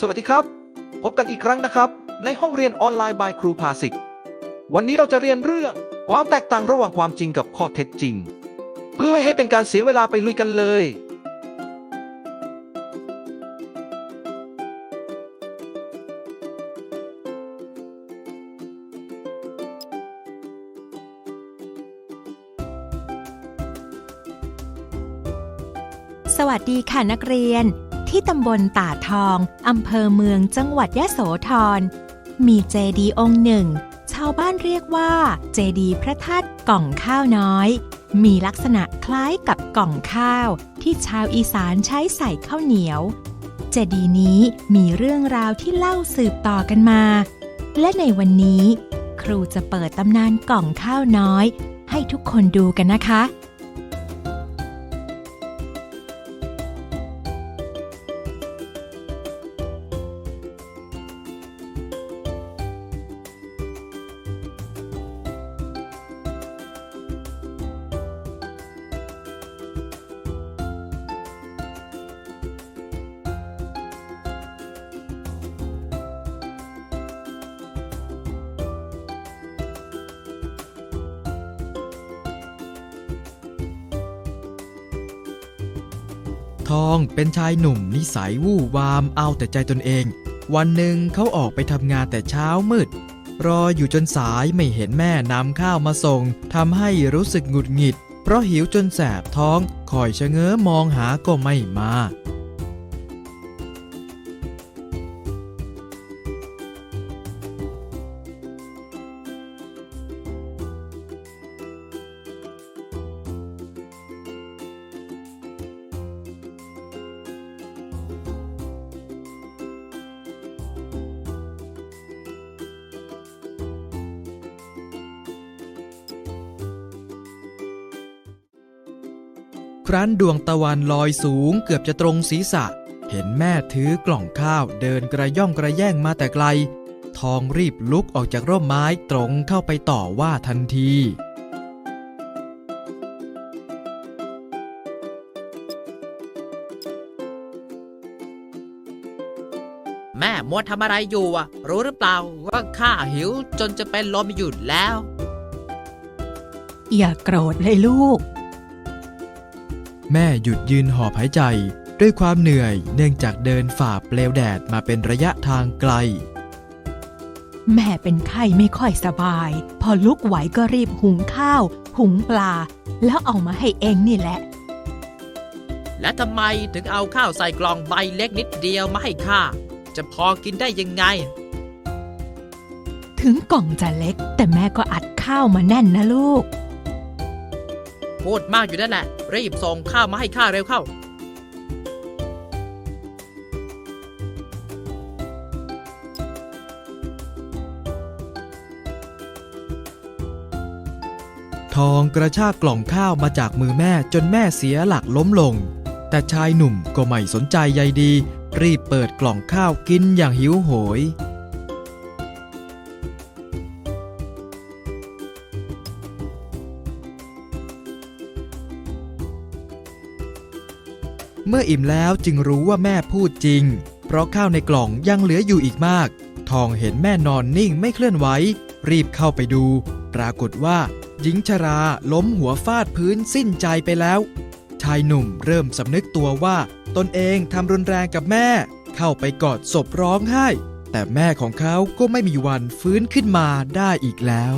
สวัสดีครับ พบกันอีกครั้งนะครับ ในห้องเรียนออนไลน์ by ครูภาสิกวันนี้เราจะเรียนเรื่องความแตกต่างระหว่างความจริงกับข้อเท็จจริง เพื่อไม่ให้เป็นการเสียเวลาไปลุยกันเลย สวัสดีค่ะนักเรียน ที่ตำบลตาทอง อำเภอเมืองจังหวัดยะโสธร มีเจดีย์องค์หนึ่ง ชาวบ้านเรียกว่า เจดีย์พระธาตุกล่องข้าวน้อย มีลักษณะคล้ายกับกล่องข้าวที่ชาวอีสานใช้ใส่ข้าวเหนียว เจดีย์นี้มีเรื่องราวที่เล่าสืบต่อกันมา และในวันนี้ ครูจะเปิดตำนานกล่องข้าวน้อย ให้ทุกคนดูกันนะคะ ทองเป็นชายหนุ่มนิสัยวู่วามเอาแต่ใจตนเอง วันหนึ่งเขาออกไปทำงานแต่เช้ามืด รออยู่จนสายไม่เห็นแม่นำข้าวมาส่งทำให้รู้สึกหงุดหงิด เพราะหิวจนแสบท้องคอยชะเง้อมองหาก็ไม่มา ครั้นดวงตะวันลอยสูงเกือบจะตรงศีรษะ เห็นแม่ถือกล่องข้าวเดินกระย่องกระแย่งมาแต่ไกล ทองรีบลุกออกจากร่มไม้ตรงเข้าไปต่อว่าทันทีแม่มัวทำอะไรอยู่อะ รู้หรือเปล่าว่าข้าหิวจนจะเป็นลมหยุดแล้ว อย่าโกรธเลยลูก แม่หยุดยืนหอบหายใจ ด้วยความเหนื่อยเนื่องจากเดินฝ่าเปลวแดดมาเป็นระยะทางไกล แม่เป็นไข้ไม่ค่อยสบาย พอลุกไหวก็รีบหุงข้าว หุงปลา แล้วเอามาให้เองนี่แหละ และทำไมถึงเอาข้าวใส่กล่องใบเล็กนิดเดียวมาให้ข้าจะพอกินได้ยังไง ถึงกล่องจะเล็ก แต่แม่ก็อัดข้าวมาแน่นนะลูก พูดมากอยู่นั่นแหละ รีบส่งข้าวมาให้ข้าเร็วเข้า ทองกระชากกล่องข้าวมาจากมือแม่จนแม่เสียหลักล้มลง แต่ชายหนุ่มก็ไม่สนใจใยดี รีบเปิดกล่องข้าวกินอย่างหิวโหย เมื่ออิ่มแล้วจึงรู้ว่าแม่พูดจริง เพราะข้าวในกล่องยังเหลืออยู่อีกมาก ทองเห็นแม่นอนนิ่งไม่เคลื่อนไหวรีบเข้าไปดู ปรากฏว่าหญิงชราล้มหัวฟาดพื้นสิ้นใจไปแล้ว ชายหนุ่มเริ่มสำนึกตัวว่า ตนเองทำรุนแรงกับแม่ เข้าไปกอดศพร้องไห้ แต่แม่ของเขาก็ไม่มีวันฟื้นขึ้นมาได้อีกแล้ว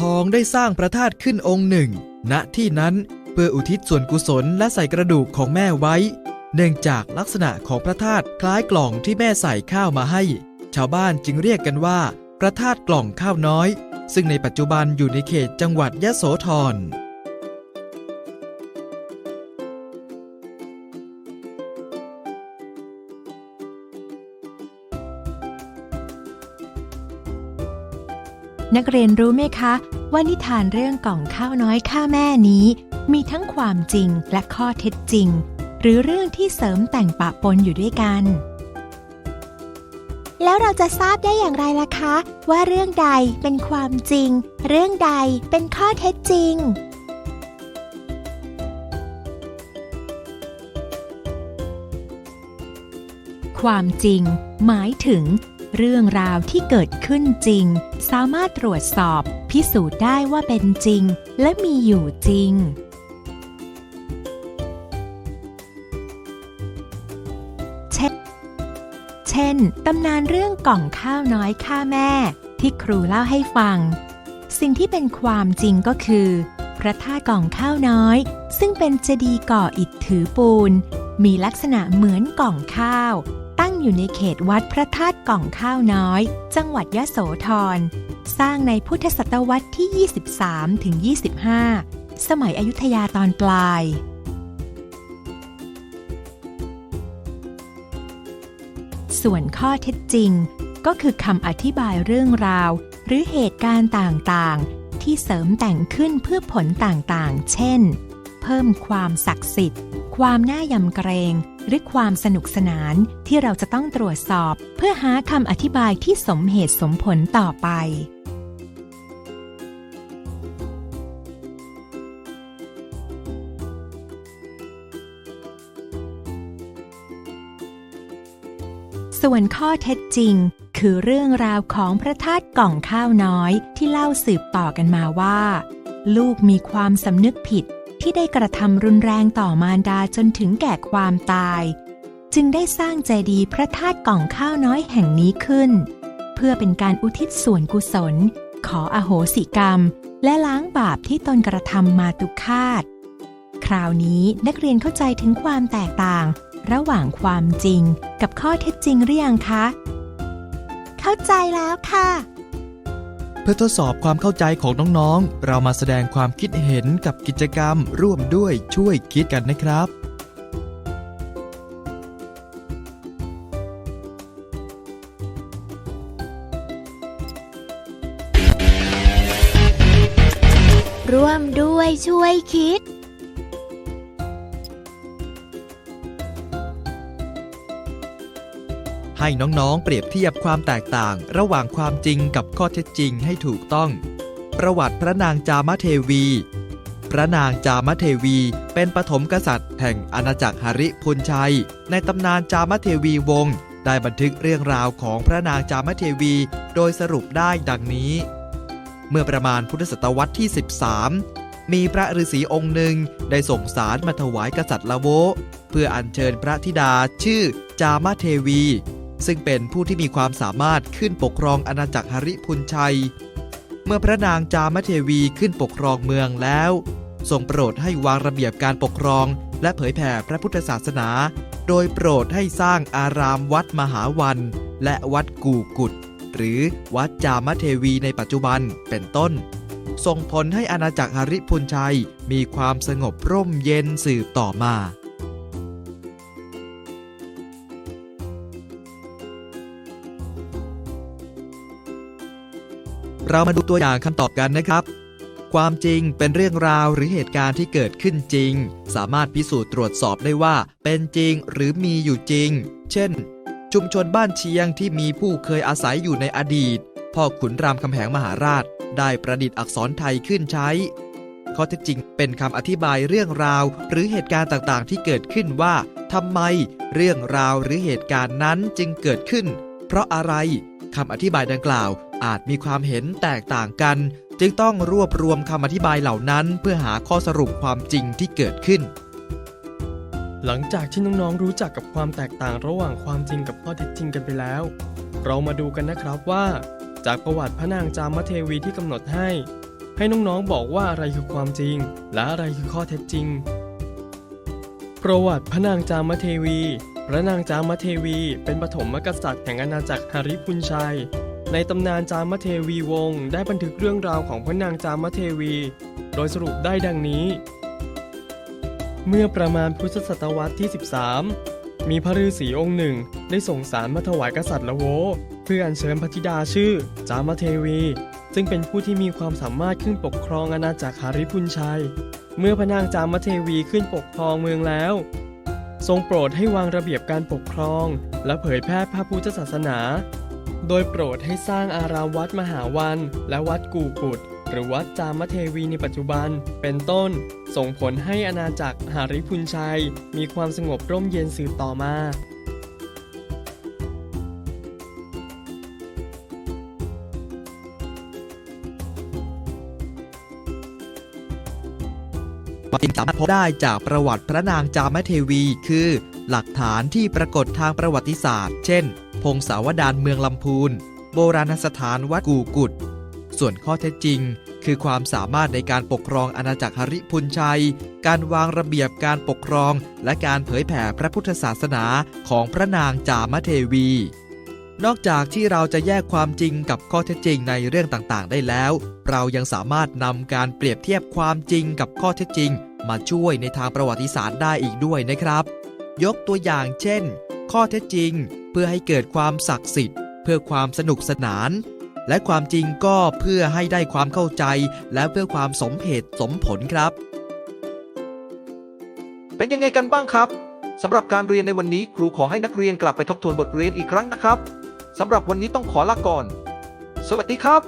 ทองได้สร้างพระธาตุขึ้นองค์หนึ่ง ณที่นั้นเพื่ออุทิศส่วนกุศลและใส่กระดูกของแม่ไว้ เนื่องจากลักษณะของพระธาตุคล้ายกล่องที่แม่ใส่ข้าวมาให้ ชาวบ้านจึงเรียกกันว่า พระธาตุกล่องข้าวน้อย ซึ่งในปัจจุบันอยู่ในเขตจังหวัดยะโสธร นักเรียนรู้ไหมคะว่านิทานเรื่องกล่องข้าวน้อยข้าแม่นี้ มีทั้งความจริงและข้อเท็จจริง หรือเรื่องที่เสริมแต่งปะปนอยู่ด้วยกัน แล้วเราจะทราบได้อย่างไรล่ะคะ ว่าเรื่องใดเป็นความจริง เรื่องใดเป็นข้อเท็จจริงความจริงหมายถึง เรื่องราวที่เกิดขึ้นจริง สามารถตรวจสอบ พิสูจน์ได้ว่าเป็นจริง และมีอยู่จริง เช่นเช่นตำนานเรื่องกล่องข้าวน้อยฆ่าแม่ ที่ครูเล่าให้ฟัง สิ่งที่เป็นความจริงก็คือ พระธาตุกล่องข้าวน้อย ซึ่งเป็นเจดีย์ก่ออิฐถือปูน มีลักษณะเหมือนกล่องข้าว ตั้งอยู่ในเขตวัดพระธาตุกล่องข้าวน้อย จังหวัดยะโสธร สร้างในพุทธศตวรรษที่ 23 ถึง 25 สมัยอยุธยาตอนปลาย ส่วนข้อเท็จจริง ก็คือคำอธิบายเรื่องราว หรือเหตุการณ์ต่างๆ ที่เสริมแต่งขึ้นเพื่อผลต่างๆ เช่น เพิ่มความศักดิ์สิทธิ์ ความน่ายำเกรง หรือความสนุกสนานที่เราจะต้องตรวจสอบ เพื่อหาคำอธิบายที่สมเหตุสมผลต่อไป ส่วนข้อเท็จจริง คือเรื่องราวของพระธาตุกล่องข้าวน้อยที่เล่าสืบต่อกันมาว่า ลูกมีความสำนึกผิด ที่ได้กระทำรุนแรงต่อมารดาจนถึงแก่ความตาย จึงได้สร้างเจดีย์พระธาตุกล่องข้าวน้อยแห่งนี้ขึ้น เพื่อเป็นการอุทิศส่วนกุศล ขออโหสิกรรม และล้างบาปที่ตนกระทำมาตุคาตคราวนี้นักเรียนเข้าใจถึงความแตกต่าง ระหว่างความจริงกับข้อเท็จจริงหรือยังคะ เข้าใจแล้วค่ะ เพื่อทดสอบความเข้าใจของน้องๆ เรามาแสดงความคิดเห็นกับกิจกรรม ร่วมด้วยช่วยคิดกันนะครับร่วมด้วยช่วยคิด ให้น้องๆ เปรียบเทียบความแตกต่าง ระหว่างความจริงกับข้อเท็จจริงให้ถูกต้อง ประวัติพระนางจามเทวี พระนางจามเทวี เป็นปฐมกษัตริย์ แห่งอาณาจักรหริพุนชัย ในตำนานจามเทวีวงศ์ได้บันทึกเรื่องราวของพระนางจามเทวี โดยสรุปได้ดังนี้ เมื่อประมาณพุทธศตวรรษที่ 13 มีพระฤาษีองค์หนึ่งได้ส่งสารมาถวายกษัตริย์ละโว เพื่ออัญเชิญพระธิดาชื่อจามเทวี ซึ่งเป็นผู้ที่มีความสามารถขึ้นปกครองอาณาจักรหริพุนชัย เมื่อพระนางจามเทวีขึ้นปกครองเมืองแล้วทรงโปรดให้วางระเบียบการปกครอง และเผยแผ่พระพุทธศาสนา โดยโปรดให้สร้างอารามวัดมหาวัน และวัดกู่กุด หรือวัดจามเทวีในปัจจุบันเป็นต้น ส่งผลให้อาณาจักรหริพุนชัยมีความสงบร่มเย็นสืบต่อมา เรามาดูตัวอย่างคำตอบกันนะครับ ความจริงเป็นเรื่องราวหรือเหตุการณ์ที่เกิดขึ้นจริง สามารถพิสูจน์ตรวจสอบได้ว่า เป็นจริงหรือมีอยู่จริง เช่น ชุมชนบ้านเชียงที่มีผู้เคยอาศัยอยู่ในอดีต พ่อขุนรามคำแหงมหาราช ได้ประดิษฐ์อักษรไทยขึ้นใช้ ข้อเท็จจริงเป็นคำอธิบายเรื่องราว หรือเหตุการณ์ต่างๆ ที่เกิดขึ้นว่าทำไม เรื่องราวหรือเหตุการณ์นั้นจึงเกิดขึ้น เพราะอะไรคำอธิบายดังกล่าว อาจมีความเห็นแตกต่างกัน จึงต้องรวบรวมคำอธิบายเหล่านั้นเพื่อหาข้อสรุปความจริงที่เกิดขึ้น หลังจากที่น้องๆรู้จักกับความแตกต่างระหว่างความจริงกับข้อเท็จจริงกันไปแล้ว เรามาดูกันนะครับว่า จากประวัติพระนางจามเทวีที่กำหนดให้ ให้น้องๆบอกว่าอะไรคือความจริง และอะไรคือข้อเท็จจริง ประวัติพระนางจามเทวีพระนางจามเทวีเป็นปฐมกษัตริย์แห่งอาณาจักรหริพุนชัย ในตำนานจามเทวีวงศ์ได้บันทึกเรื่องราวของพระนางจามเทวี โดยสรุปได้ดังนี้ เมื่อประมาณพุทธศตวรรษที่ 13 มีพระฤาษีองค์หนึ่ง ได้ส่งสารมาถวายกษัตริย์ละโว เพื่ออัญเชิญพระธิดาชื่อ จามเทวี ซึ่งเป็นผู้ที่มีความสามารถขึ้นปกครองอาณาจักรหาริพุนชัย เมื่อพระนางจามเทวีขึ้นปกครองเมืองแล้ว ทรงโปรดให้วางระเบียบการปกครอง และเผยแพร่พระพุทธศาสนา โดยโปรดให้สร้างอารามวัดมหาวัน และวัดกู่กุด หรือวัดจามเทวีในปัจจุบัน เป็นต้น ส่งผลให้อาณาจักรหาริพุนชัย มีความสงบร่มเย็นสืบต่อมาความจริงสามารถพบได้จากประวัติพระนางจามเทวี คือ หลักฐานที่ปรากฏทางประวัติศาสตร์ เช่น พงศาวดารเมืองลำพูน โบราณสถานวัดกู่กุด ส่วนข้อเท็จจริง คือความสามารถในการปกครองอาณาจักรหริพุนชัย การวางระเบียบการปกครอง และการเผยแผ่พระพุทธศาสนาของพระนางจามเทวี นอกจากที่เราจะแยกความจริงกับข้อเท็จจริงในเรื่องต่างๆ ได้แล้ว เรายังสามารถนำการเปรียบเทียบความจริงกับข้อเท็จจริง มาช่วยในทางประวัติศาสตร์ได้อีกด้วยนะครับ ยกตัวอย่างเช่น ข้อเท็จจริง เพื่อให้เกิดความศักดิ์สิทธิ์ เพื่อความสนุกสนาน และความจริงก็เพื่อให้ได้ความเข้าใจ และเพื่อความสมเหตุสมผลครับ เป็นยังไงกันบ้างครับสำหรับการเรียนในวันนี้ครูขอให้นักเรียนกลับไปทบทวนบทเรียนอีกครั้งนะครับสำหรับวันนี้ต้องขอลาก่อน สวัสดีครับ